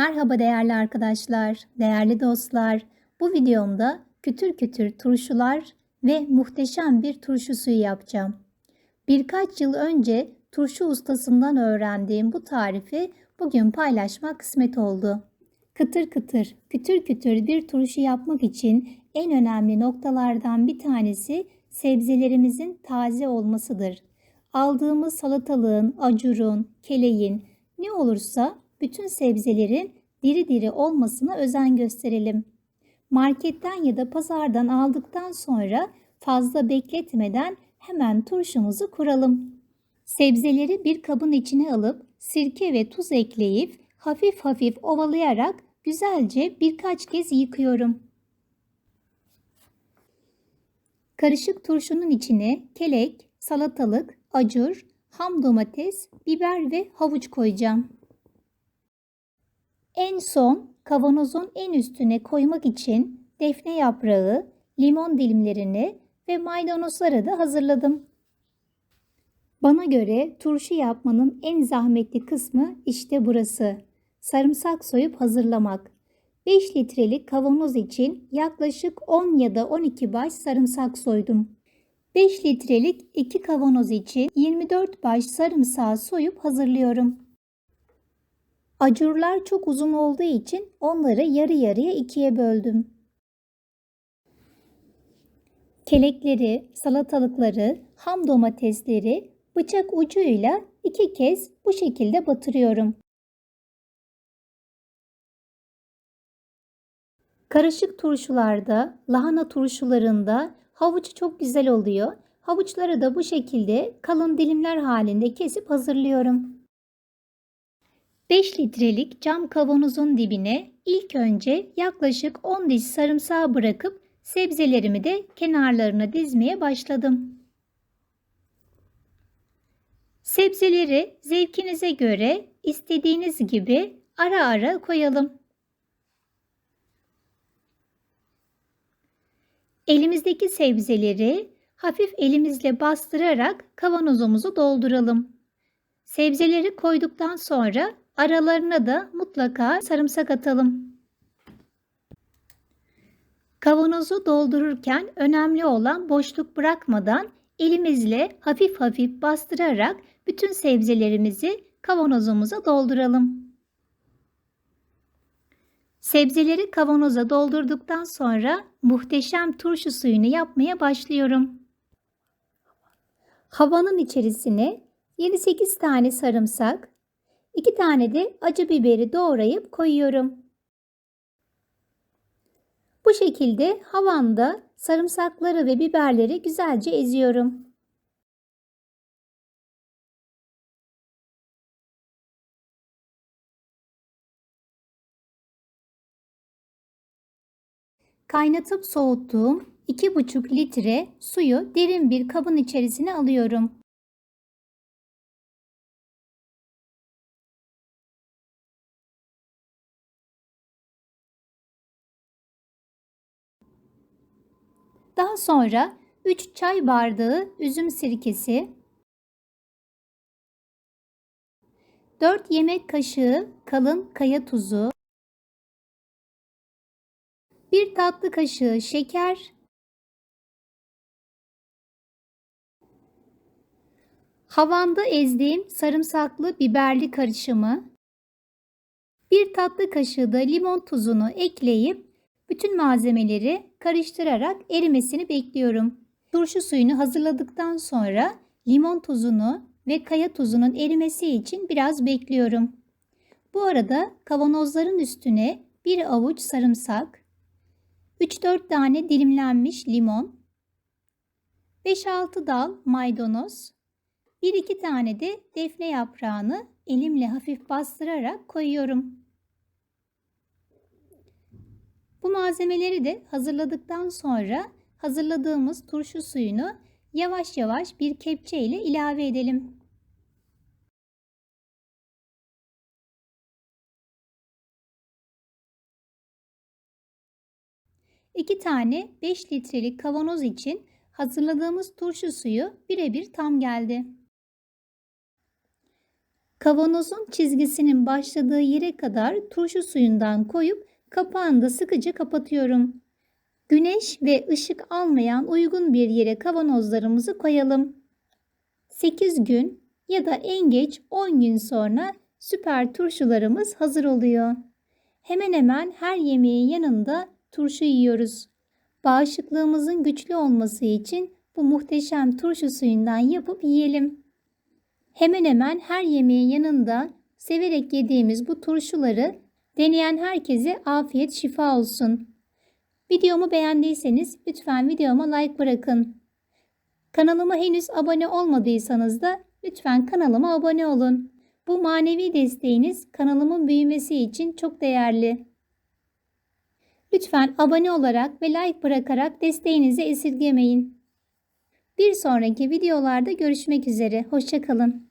Merhaba değerli arkadaşlar, değerli dostlar. Bu videomda kütür kütür turşular ve muhteşem bir turşu suyu yapacağım. Birkaç yıl önce turşu ustasından öğrendiğim bu tarifi bugün paylaşmak kısmet oldu. Kıtır kıtır, kütür kütür bir turşu yapmak için en önemli noktalardan bir tanesi sebzelerimizin taze olmasıdır. Aldığımız salatalığın, acurun, keleğin ne olursa bütün sebzelerin diri diri olmasına özen gösterelim. Marketten ya da pazardan aldıktan sonra fazla bekletmeden hemen turşumuzu kuralım. Sebzeleri bir kabın içine alıp sirke ve tuz ekleyip hafif hafif ovalayarak güzelce birkaç kez yıkıyorum. Karışık turşunun içine kelek, salatalık, acur, ham domates, biber ve havuç koyacağım. En son kavanozun en üstüne koymak için defne yaprağı, limon dilimlerini ve maydanozları da hazırladım. Bana göre turşu yapmanın en zahmetli kısmı işte burası. Sarımsak soyup hazırlamak. 5 litrelik kavanoz için yaklaşık 10 ya da 12 baş sarımsak soydum. 5 litrelik 2 kavanoz için 24 baş sarımsağı soyup hazırlıyorum. Acurlar çok uzun olduğu için onları yarı yarıya ikiye böldüm. Kelekleri, salatalıkları, ham domatesleri bıçak ucuyla iki kez bu şekilde batırıyorum. Karışık turşularda, lahana turşularında havuç çok güzel oluyor. Havuçları da bu şekilde kalın dilimler halinde kesip hazırlıyorum. 5 litrelik cam kavanozun dibine ilk önce yaklaşık 10 diş sarımsağı bırakıp sebzelerimi de kenarlarına dizmeye başladım. Sebzeleri zevkinize göre istediğiniz gibi ara ara koyalım. Elimizdeki sebzeleri hafif elimizle bastırarak kavanozumuzu dolduralım. Sebzeleri koyduktan sonra aralarına da mutlaka sarımsak atalım. Kavanozu doldururken önemli olan boşluk bırakmadan elimizle hafif hafif bastırarak bütün sebzelerimizi kavanozumuza dolduralım. Sebzeleri kavanoza doldurduktan sonra muhteşem turşu suyunu yapmaya başlıyorum. Havanın içerisine 7-8 tane sarımsak, 2 tane de acı biberi doğrayıp koyuyorum. Bu şekilde havanda sarımsakları ve biberleri güzelce eziyorum. Kaynatıp soğuttuğum 2,5 litre suyu derin bir kabın içerisine alıyorum. Daha sonra 3 çay bardağı üzüm sirkesi, 4 yemek kaşığı kalın kaya tuzu, 1 tatlı kaşığı şeker, havanda ezdiğim sarımsaklı biberli karışımı, 1 tatlı kaşığı da limon tuzunu ekleyip bütün malzemeleri karıştırarak erimesini bekliyorum. Turşu suyunu hazırladıktan sonra limon tuzunu ve kaya tuzunun erimesi için biraz bekliyorum. Bu arada kavanozların üstüne bir avuç sarımsak, 3-4 tane dilimlenmiş limon, 5-6 dal maydanoz, 1-2 tane de defne yaprağını elimle hafif bastırarak koyuyorum. Bu malzemeleri de hazırladıktan sonra hazırladığımız turşu suyunu yavaş yavaş bir kepçe ile ilave edelim. İki tane 5 litrelik kavanoz için hazırladığımız turşu suyu birebir tam geldi. Kavanozun çizgisinin başladığı yere kadar turşu suyundan koyup kapağını da sıkıca kapatıyorum. Güneş ve ışık almayan uygun bir yere kavanozlarımızı koyalım. 8 gün ya da en geç 10 gün sonra süper turşularımız hazır oluyor. Hemen hemen her yemeğin yanında turşu yiyoruz. Bağışıklığımızın güçlü olması için bu muhteşem turşu suyundan yapıp yiyelim. Hemen hemen her yemeğin yanında severek yediğimiz bu turşuları deneyen herkese afiyet şifa olsun. Videomu beğendiyseniz lütfen videoma like bırakın. Kanalıma henüz abone olmadıysanız da lütfen kanalıma abone olun. Bu manevi desteğiniz kanalımın büyümesi için çok değerli. Lütfen abone olarak ve like bırakarak desteğinizi esirgemeyin. Bir sonraki videolarda görüşmek üzere. Hoşçakalın.